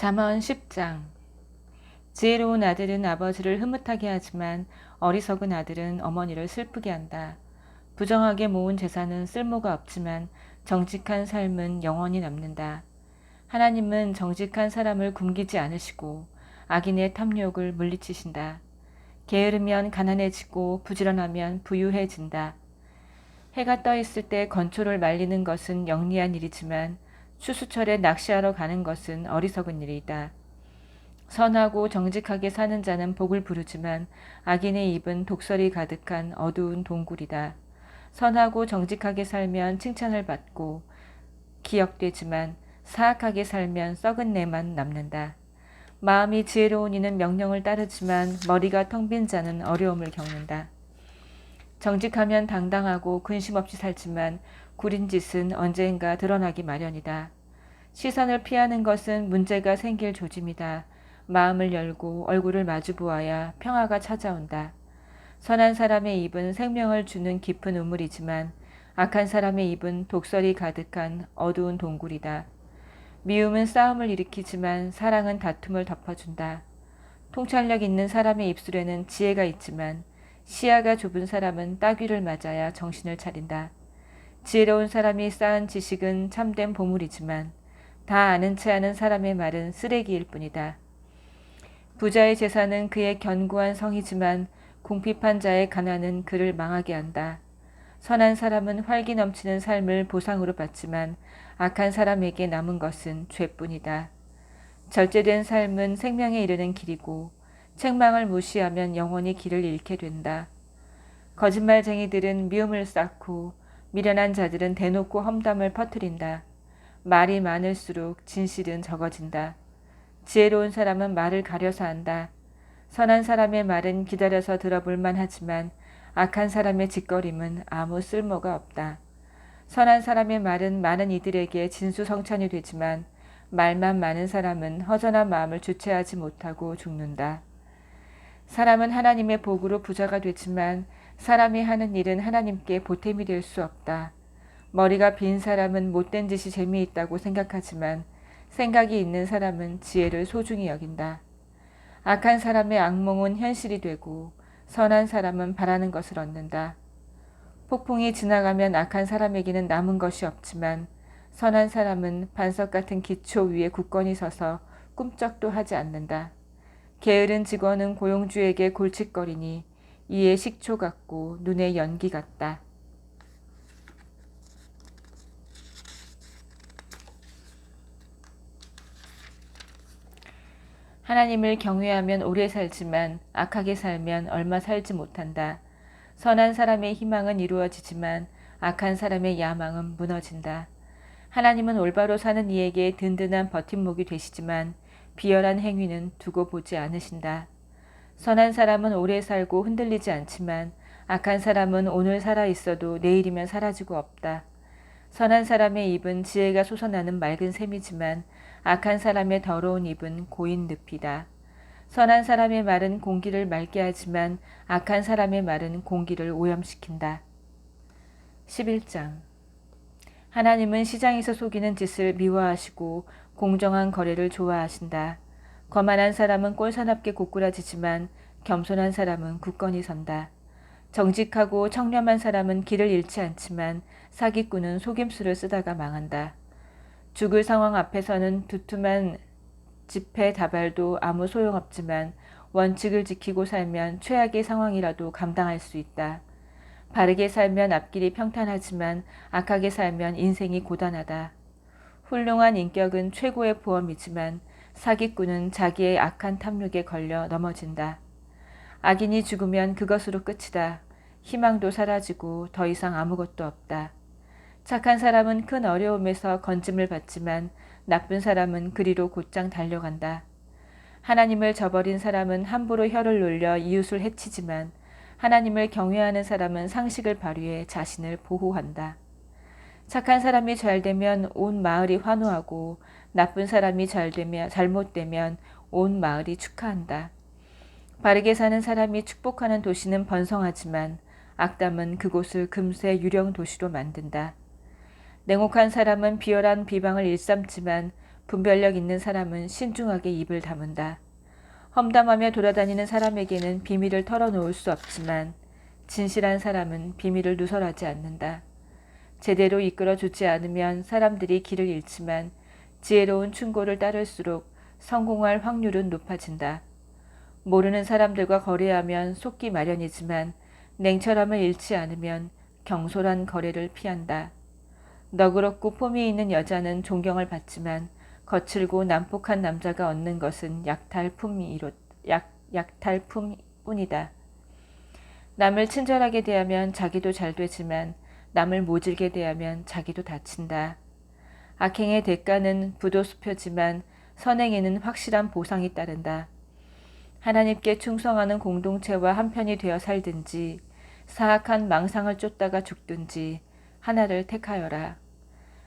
잠언 10장 지혜로운 아들은 아버지를 흐뭇하게 하지만 어리석은 아들은 어머니를 슬프게 한다. 부정하게 모은 재산은 쓸모가 없지만 정직한 삶은 영원히 남는다. 하나님은 정직한 사람을 굶기지 않으시고 악인의 탐욕을 물리치신다. 게으르면 가난해지고 부지런하면 부유해진다. 해가 떠 있을 때 건초를 말리는 것은 영리한 일이지만 추수철에 낚시하러 가는 것은 어리석은 일이다. 선하고 정직하게 사는 자는 복을 부르지만 악인의 입은 독설이 가득한 어두운 동굴이다. 선하고 정직하게 살면 칭찬을 받고 기억되지만 사악하게 살면 썩은 내만 남는다. 마음이 지혜로운 이는 명령을 따르지만 머리가 텅 빈 자는 어려움을 겪는다. 정직하면 당당하고 근심 없이 살지만 구린 짓은 언젠가 드러나기 마련이다. 시선을 피하는 것은 문제가 생길 조짐이다. 마음을 열고 얼굴을 마주 보아야 평화가 찾아온다. 선한 사람의 입은 생명을 주는 깊은 우물이지만 악한 사람의 입은 독설이 가득한 어두운 동굴이다. 미움은 싸움을 일으키지만 사랑은 다툼을 덮어준다. 통찰력 있는 사람의 입술에는 지혜가 있지만 시야가 좁은 사람은 따귀를 맞아야 정신을 차린다. 지혜로운 사람이 쌓은 지식은 참된 보물이지만 다 아는 채 하는 사람의 말은 쓰레기일 뿐이다. 부자의 재산은 그의 견고한 성이지만 궁핍한 자의 가난은 그를 망하게 한다. 선한 사람은 활기 넘치는 삶을 보상으로 받지만 악한 사람에게 남은 것은 죄뿐이다. 절제된 삶은 생명에 이르는 길이고 책망을 무시하면 영원히 길을 잃게 된다. 거짓말쟁이들은 미움을 쌓고 미련한 자들은 대놓고 험담을 퍼뜨린다. 말이 많을수록 진실은 적어진다. 지혜로운 사람은 말을 가려서 한다. 선한 사람의 말은 기다려서 들어볼만 하지만 악한 사람의 짓거림은 아무 쓸모가 없다. 선한 사람의 말은 많은 이들에게 진수성찬이 되지만 말만 많은 사람은 허전한 마음을 주체하지 못하고 죽는다. 사람은 하나님의 복으로 부자가 되지만 사람이 하는 일은 하나님께 보탬이 될 수 없다. 머리가 빈 사람은 못된 짓이 재미있다고 생각하지만 생각이 있는 사람은 지혜를 소중히 여긴다. 악한 사람의 악몽은 현실이 되고 선한 사람은 바라는 것을 얻는다. 폭풍이 지나가면 악한 사람에게는 남은 것이 없지만 선한 사람은 반석 같은 기초 위에 굳건히 서서 꿈쩍도 하지 않는다. 게으른 직원은 고용주에게 골칫거리니 이에 식초 같고 눈에 연기 같다. 하나님을 경외하면 오래 살지만 악하게 살면 얼마 살지 못한다. 선한 사람의 희망은 이루어지지만 악한 사람의 야망은 무너진다. 하나님은 올바로 사는 이에게 든든한 버팀목이 되시지만 비열한 행위는 두고 보지 않으신다. 선한 사람은 오래 살고 흔들리지 않지만 악한 사람은 오늘 살아 있어도 내일이면 사라지고 없다. 선한 사람의 입은 지혜가 솟아나는 맑은 샘이지만 악한 사람의 더러운 입은 고인 늪이다. 선한 사람의 말은 공기를 맑게 하지만 악한 사람의 말은 공기를 오염시킨다. 11장 하나님은 시장에서 속이는 짓을 미워하시고 공정한 거래를 좋아하신다. 거만한 사람은 꼴사납게 고꾸라지지만 겸손한 사람은 굳건히 선다. 정직하고 청렴한 사람은 길을 잃지 않지만 사기꾼은 속임수를 쓰다가 망한다. 죽을 상황 앞에서는 두툼한 집회 다발도 아무 소용없지만 원칙을 지키고 살면 최악의 상황이라도 감당할 수 있다. 바르게 살면 앞길이 평탄하지만 악하게 살면 인생이 고단하다. 훌륭한 인격은 최고의 보험이지만 사기꾼은 자기의 악한 탐욕에 걸려 넘어진다. 악인이 죽으면 그것으로 끝이다. 희망도 사라지고 더 이상 아무것도 없다. 착한 사람은 큰 어려움에서 건짐을 받지만 나쁜 사람은 그리로 곧장 달려간다. 하나님을 저버린 사람은 함부로 혀를 놀려 이웃을 해치지만 하나님을 경외하는 사람은 상식을 발휘해 자신을 보호한다. 착한 사람이 잘 되면 온 마을이 환호하고 나쁜 사람이 잘 되면 잘못되면 온 마을이 축하한다. 바르게 사는 사람이 축복하는 도시는 번성하지만 악담은 그곳을 금세 유령 도시로 만든다. 냉혹한 사람은 비열한 비방을 일삼지만 분별력 있는 사람은 신중하게 입을 다문다. 험담하며 돌아다니는 사람에게는 비밀을 털어놓을 수 없지만 진실한 사람은 비밀을 누설하지 않는다. 제대로 이끌어 주지 않으면 사람들이 길을 잃지만 지혜로운 충고를 따를수록 성공할 확률은 높아진다. 모르는 사람들과 거래하면 속기 마련이지만 냉철함을 잃지 않으면 경솔한 거래를 피한다. 너그럽고 폼이 있는 여자는 존경을 받지만 거칠고 난폭한 남자가 얻는 것은 약탈품이로 약 약탈품뿐이다. 남을 친절하게 대하면 자기도 잘 되지만 남을 모질게 대하면 자기도 다친다. 악행의 대가는 부도수표지만 선행에는 확실한 보상이 따른다. 하나님께 충성하는 공동체와 한편이 되어 살든지 사악한 망상을 쫓다가 죽든지 하나를 택하여라.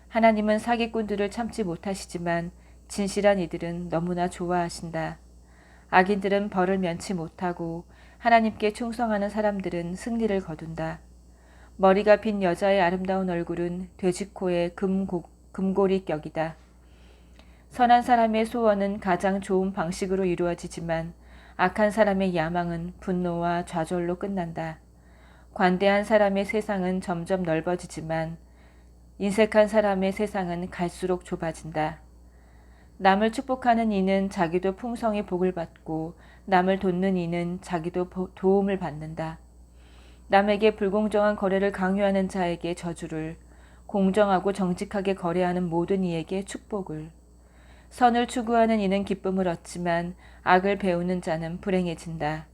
하나님은 사기꾼들을 참지 못하시지만 진실한 이들은 너무나 좋아하신다. 악인들은 벌을 면치 못하고 하나님께 충성하는 사람들은 승리를 거둔다. 머리가 빈 여자의 아름다운 얼굴은 돼지코의 금고, 금고리 격이다. 선한 사람의 소원은 가장 좋은 방식으로 이루어지지만 악한 사람의 야망은 분노와 좌절로 끝난다. 관대한 사람의 세상은 점점 넓어지지만 인색한 사람의 세상은 갈수록 좁아진다. 남을 축복하는 이는 자기도 풍성히 복을 받고 남을 돕는 이는 자기도 도움을 받는다. 남에게 불공정한 거래를 강요하는 자에게 저주를, 공정하고 정직하게 거래하는 모든 이에게 축복을. 선을 추구하는 이는 기쁨을 얻지만 악을 배우는 자는 불행해진다.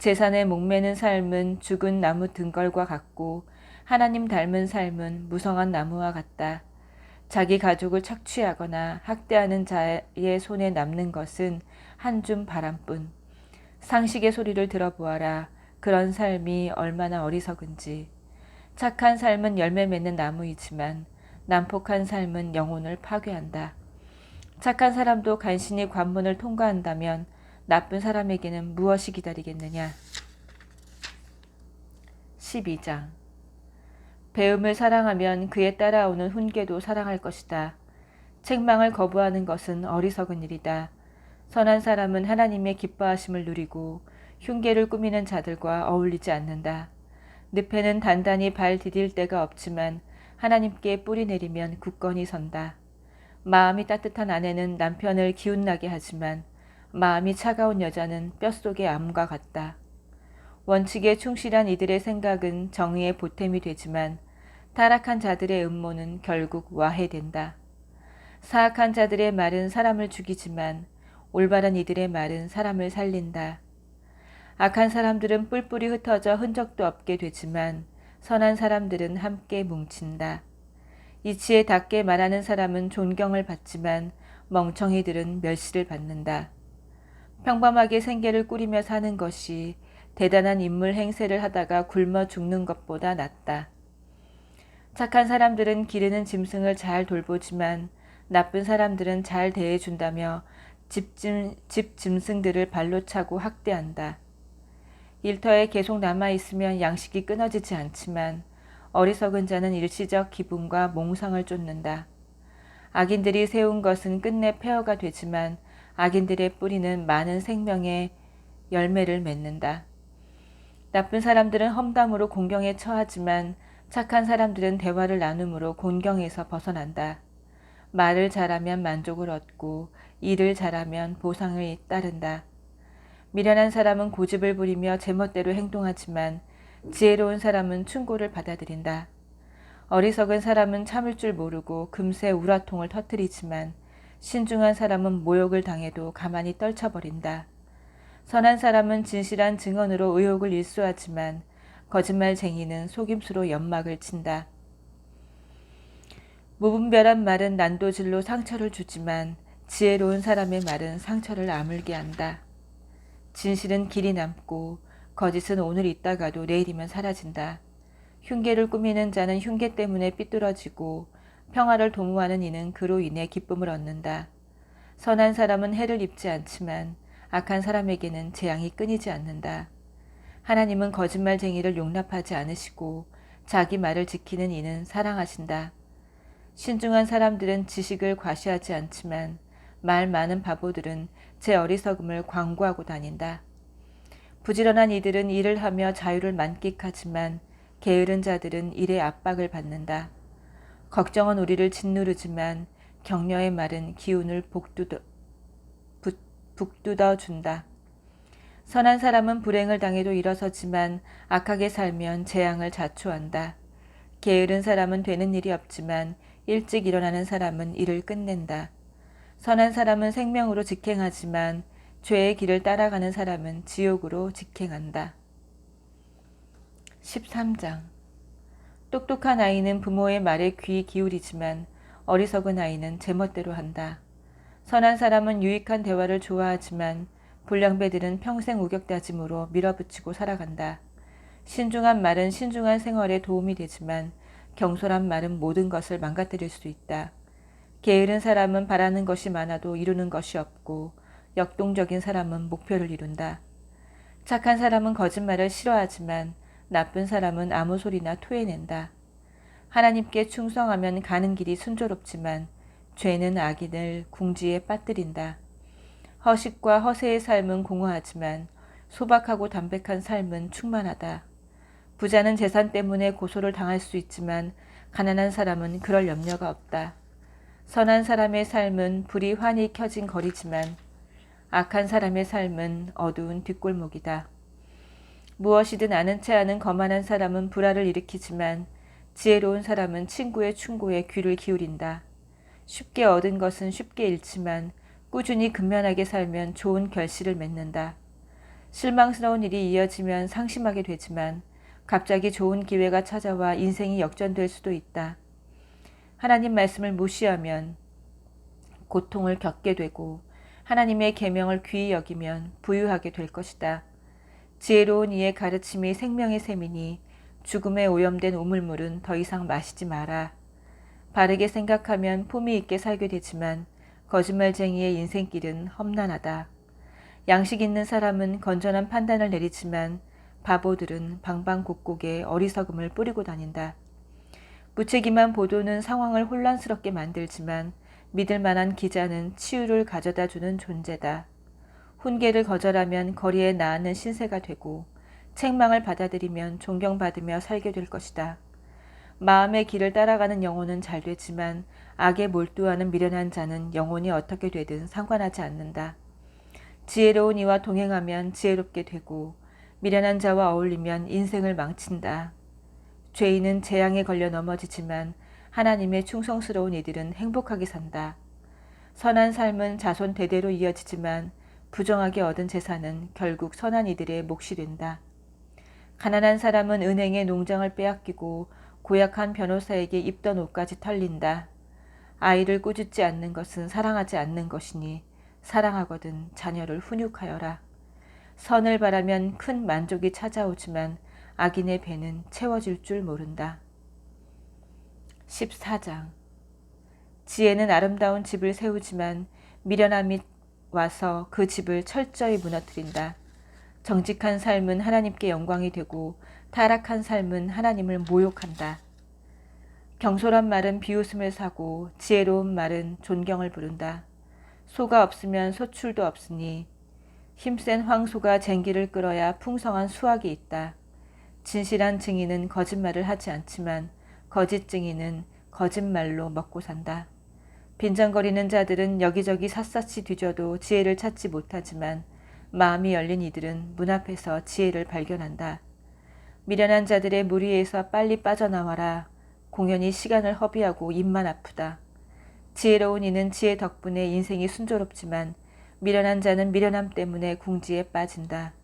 재산에 목매는 삶은 죽은 나무 등걸과 같고 하나님 닮은 삶은 무성한 나무와 같다. 자기 가족을 착취하거나 학대하는 자의 손에 남는 것은 한 줌 바람뿐. 상식의 소리를 들어보아라. 그런 삶이 얼마나 어리석은지. 착한 삶은 열매 맺는 나무이지만 난폭한 삶은 영혼을 파괴한다. 착한 사람도 간신히 관문을 통과한다면 나쁜 사람에게는 무엇이 기다리겠느냐? 12장 배움을 사랑하면 그에 따라오는 훈계도 사랑할 것이다. 책망을 거부하는 것은 어리석은 일이다. 선한 사람은 하나님의 기뻐하심을 누리고 흉계를 꾸미는 자들과 어울리지 않는다. 늪에는 단단히 발 디딜 데가 없지만 하나님께 뿌리 내리면 굳건히 선다. 마음이 따뜻한 아내는 남편을 기운나게 하지만 마음이 차가운 여자는 뼛속의 암과 같다. 원칙에 충실한 이들의 생각은 정의의 보탬이 되지만 타락한 자들의 음모는 결국 와해된다. 사악한 자들의 말은 사람을 죽이지만 올바른 이들의 말은 사람을 살린다. 악한 사람들은 뿔뿔이 흩어져 흔적도 없게 되지만 선한 사람들은 함께 뭉친다. 이치에 닿게 말하는 사람은 존경을 받지만 멍청이들은 멸시를 받는다. 평범하게 생계를 꾸리며 사는 것이 대단한 인물 행세를 하다가 굶어 죽는 것보다 낫다. 착한 사람들은 기르는 짐승을 잘 돌보지만 나쁜 사람들은 잘 대해준다며 집짐, 집 짐승들을 발로 차고 학대한다. 일터에 계속 남아있으면 양식이 끊어지지 않지만 어리석은 자는 일시적 기분과 몽상을 쫓는다. 악인들이 세운 것은 끝내 폐허가 되지만 악인들의 뿌리는 많은 생명의 열매를 맺는다. 나쁜 사람들은 험담으로 공경에 처하지만 착한 사람들은 대화를 나눔으로 곤경에서 벗어난다. 말을 잘하면 만족을 얻고 일을 잘하면 보상을 따른다. 미련한 사람은 고집을 부리며 제멋대로 행동하지만 지혜로운 사람은 충고를 받아들인다. 어리석은 사람은 참을 줄 모르고 금세 우라통을 터뜨리지만 신중한 사람은 모욕을 당해도 가만히 떨쳐버린다. 선한 사람은 진실한 증언으로 의혹을 일수하지만 거짓말쟁이는 속임수로 연막을 친다. 무분별한 말은 난도질로 상처를 주지만 지혜로운 사람의 말은 상처를 아물게 한다. 진실은 길이 남고 거짓은 오늘 있다가도 내일이면 사라진다. 흉계를 꾸미는 자는 흉계 때문에 삐뚤어지고 평화를 도모하는 이는 그로 인해 기쁨을 얻는다. 선한 사람은 해를 입지 않지만 악한 사람에게는 재앙이 끊이지 않는다. 하나님은 거짓말쟁이를 용납하지 않으시고 자기 말을 지키는 이는 사랑하신다. 신중한 사람들은 지식을 과시하지 않지만 말 많은 바보들은 제 어리석음을 광고하고 다닌다. 부지런한 이들은 일을 하며 자유를 만끽하지만 게으른 자들은 일의 압박을 받는다. 걱정은 우리를 짓누르지만 격려의 말은 기운을 복두더, 부, 북두더 준다. 선한 사람은 불행을 당해도 일어서지만 악하게 살면 재앙을 자초한다. 게으른 사람은 되는 일이 없지만 일찍 일어나는 사람은 일을 끝낸다. 선한 사람은 생명으로 직행하지만 죄의 길을 따라가는 사람은 지옥으로 직행한다. 13장 똑똑한 아이는 부모의 말에 귀 기울이지만 어리석은 아이는 제멋대로 한다. 선한 사람은 유익한 대화를 좋아하지만 불량배들은 평생 우격다짐으로 밀어붙이고 살아간다. 신중한 말은 신중한 생활에 도움이 되지만 경솔한 말은 모든 것을 망가뜨릴 수 있다. 게으른 사람은 바라는 것이 많아도 이루는 것이 없고 역동적인 사람은 목표를 이룬다. 착한 사람은 거짓말을 싫어하지만 나쁜 사람은 아무 소리나 토해낸다. 하나님께 충성하면 가는 길이 순조롭지만 죄는 악인을 궁지에 빠뜨린다. 허식과 허세의 삶은 공허하지만 소박하고 담백한 삶은 충만하다. 부자는 재산 때문에 고소를 당할 수 있지만 가난한 사람은 그럴 염려가 없다. 선한 사람의 삶은 불이 환히 켜진 거리지만 악한 사람의 삶은 어두운 뒷골목이다. 무엇이든 아는 채 하는 거만한 사람은 불화를 일으키지만 지혜로운 사람은 친구의 충고에 귀를 기울인다. 쉽게 얻은 것은 쉽게 잃지만 꾸준히 근면하게 살면 좋은 결실을 맺는다. 실망스러운 일이 이어지면 상심하게 되지만 갑자기 좋은 기회가 찾아와 인생이 역전될 수도 있다. 하나님 말씀을 무시하면 고통을 겪게 되고 하나님의 계명을 귀히 여기면 부유하게 될 것이다. 지혜로운 이의 가르침이 생명의 셈이니 죽음에 오염된 우물물은 더 이상 마시지 마라. 바르게 생각하면 품위 있게 살게 되지만 거짓말쟁이의 인생길은 험난하다. 양식 있는 사람은 건전한 판단을 내리지만 바보들은 방방곡곡에 어리석음을 뿌리고 다닌다. 무책임한 보도는 상황을 혼란스럽게 만들지만 믿을 만한 기자는 치유를 가져다 주는 존재다. 훈계를 거절하면 거리에 나앉는 신세가 되고 책망을 받아들이면 존경받으며 살게 될 것이다. 마음의 길을 따라가는 영혼은 잘 되지만 악에 몰두하는 미련한 자는 영혼이 어떻게 되든 상관하지 않는다. 지혜로운 이와 동행하면 지혜롭게 되고 미련한 자와 어울리면 인생을 망친다. 죄인은 재앙에 걸려 넘어지지만 하나님의 충성스러운 이들은 행복하게 산다. 선한 삶은 자손 대대로 이어지지만 부정하게 얻은 재산은 결국 선한 이들의 몫이 된다. 가난한 사람은 은행의 농장을 빼앗기고 고약한 변호사에게 입던 옷까지 털린다. 아이를 꾸짖지 않는 것은 사랑하지 않는 것이니 사랑하거든 자녀를 훈육하여라. 선을 바라면 큰 만족이 찾아오지만 악인의 배는 채워질 줄 모른다. 14장 지혜는 아름다운 집을 세우지만 미련함이 와서 그 집을 철저히 무너뜨린다. 정직한 삶은 하나님께 영광이 되고 타락한 삶은 하나님을 모욕한다. 경솔한 말은 비웃음을 사고 지혜로운 말은 존경을 부른다. 소가 없으면 소출도 없으니 힘센 황소가 쟁기를 끌어야 풍성한 수확이 있다. 진실한 증인은 거짓말을 하지 않지만 거짓 증인은 거짓말로 먹고 산다. 빈정거리는 자들은 여기저기 샅샅이 뒤져도 지혜를 찾지 못하지만 마음이 열린 이들은 문 앞에서 지혜를 발견한다. 미련한 자들의 무리에서 빨리 빠져나와라. 공연히 시간을 허비하고 입만 아프다. 지혜로운 이는 지혜 덕분에 인생이 순조롭지만 미련한 자는 미련함 때문에 궁지에 빠진다.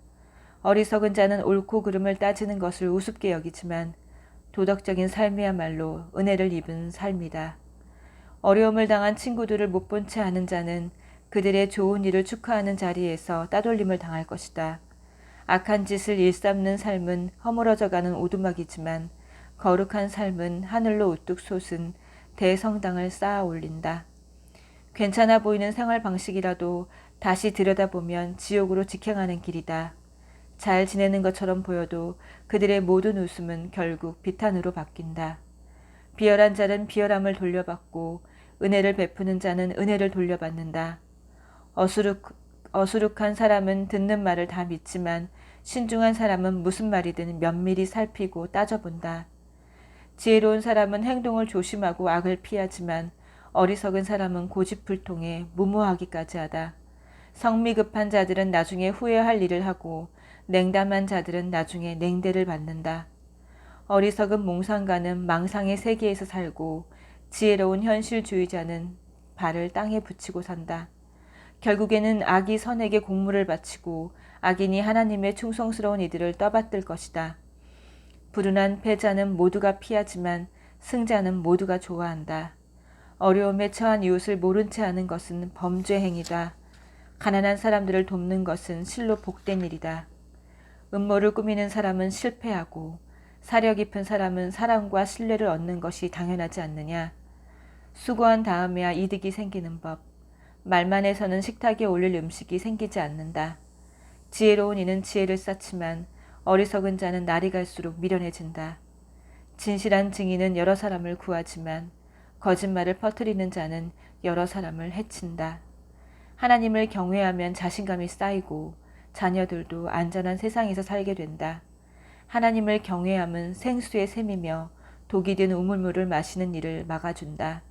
어리석은 자는 옳고 그름을 따지는 것을 우습게 여기지만 도덕적인 삶이야말로 은혜를 입은 삶이다. 어려움을 당한 친구들을 못 본채 하는 자는 그들의 좋은 일을 축하하는 자리에서 따돌림을 당할 것이다. 악한 짓을 일삼는 삶은 허물어져가는 오두막이지만 거룩한 삶은 하늘로 우뚝 솟은 대성당을 쌓아 올린다. 괜찮아 보이는 생활 방식이라도 다시 들여다보면 지옥으로 직행하는 길이다. 잘 지내는 것처럼 보여도 그들의 모든 웃음은 결국 비탄으로 바뀐다. 비열한 자는 비열함을 돌려받고 은혜를 베푸는 자는 은혜를 돌려받는다. 어수룩, 어수룩한 사람은 듣는 말을 다 믿지만 신중한 사람은 무슨 말이든 면밀히 살피고 따져본다. 지혜로운 사람은 행동을 조심하고 악을 피하지만 어리석은 사람은 고집불통에 무모하기까지 하다. 성미 급한 자들은 나중에 후회할 일을 하고 냉담한 자들은 나중에 냉대를 받는다. 어리석은 몽상가는 망상의 세계에서 살고 지혜로운 현실주의자는 발을 땅에 붙이고 산다. 결국에는 악이 선에게 공물을 바치고 악인이 하나님의 충성스러운 이들을 떠받들 것이다. 불운한 패자는 모두가 피하지만 승자는 모두가 좋아한다. 어려움에 처한 이웃을 모른 채 하는 것은 범죄 행위다. 가난한 사람들을 돕는 것은 실로 복된 일이다. 음모를 꾸미는 사람은 실패하고 사려 깊은 사람은 사랑과 신뢰를 얻는 것이 당연하지 않느냐. 수고한 다음에야 이득이 생기는 법. 말만 해서는 식탁에 올릴 음식이 생기지 않는다. 지혜로운 이는 지혜를 쌓지만 어리석은 자는 날이 갈수록 미련해진다. 진실한 증인은 여러 사람을 구하지만 거짓말을 퍼뜨리는 자는 여러 사람을 해친다. 하나님을 경외하면 자신감이 쌓이고 자녀들도 안전한 세상에서 살게 된다. 하나님을 경외함은 생수의 샘이며 독이 든 우물물을 마시는 일을 막아준다.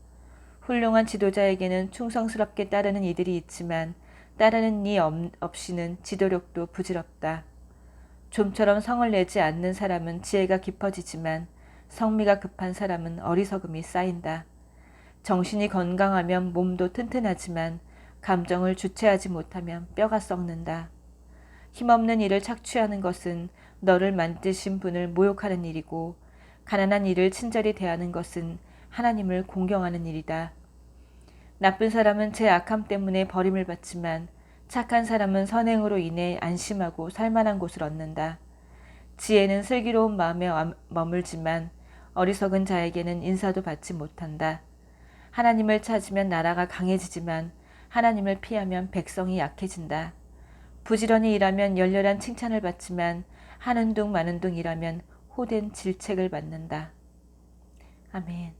훌륭한 지도자에게는 충성스럽게 따르는 이들이 있지만 따르는 이 없이는 지도력도 부질없다. 좀처럼 성을 내지 않는 사람은 지혜가 깊어지지만 성미가 급한 사람은 어리석음이 쌓인다. 정신이 건강하면 몸도 튼튼하지만 감정을 주체하지 못하면 뼈가 썩는다. 힘없는 일을 착취하는 것은 너를 만드신 분을 모욕하는 일이고 가난한 이를 친절히 대하는 것은 하나님을 공경하는 일이다. 나쁜 사람은 제 악함 때문에 버림을 받지만 착한 사람은 선행으로 인해 안심하고 살만한 곳을 얻는다. 지혜는 슬기로운 마음에 머물지만 어리석은 자에게는 인사도 받지 못한다. 하나님을 찾으면 나라가 강해지지만 하나님을 피하면 백성이 약해진다. 부지런히 일하면 열렬한 칭찬을 받지만 하는 둥 마는 둥 일하면 호된 질책을 받는다. 아멘.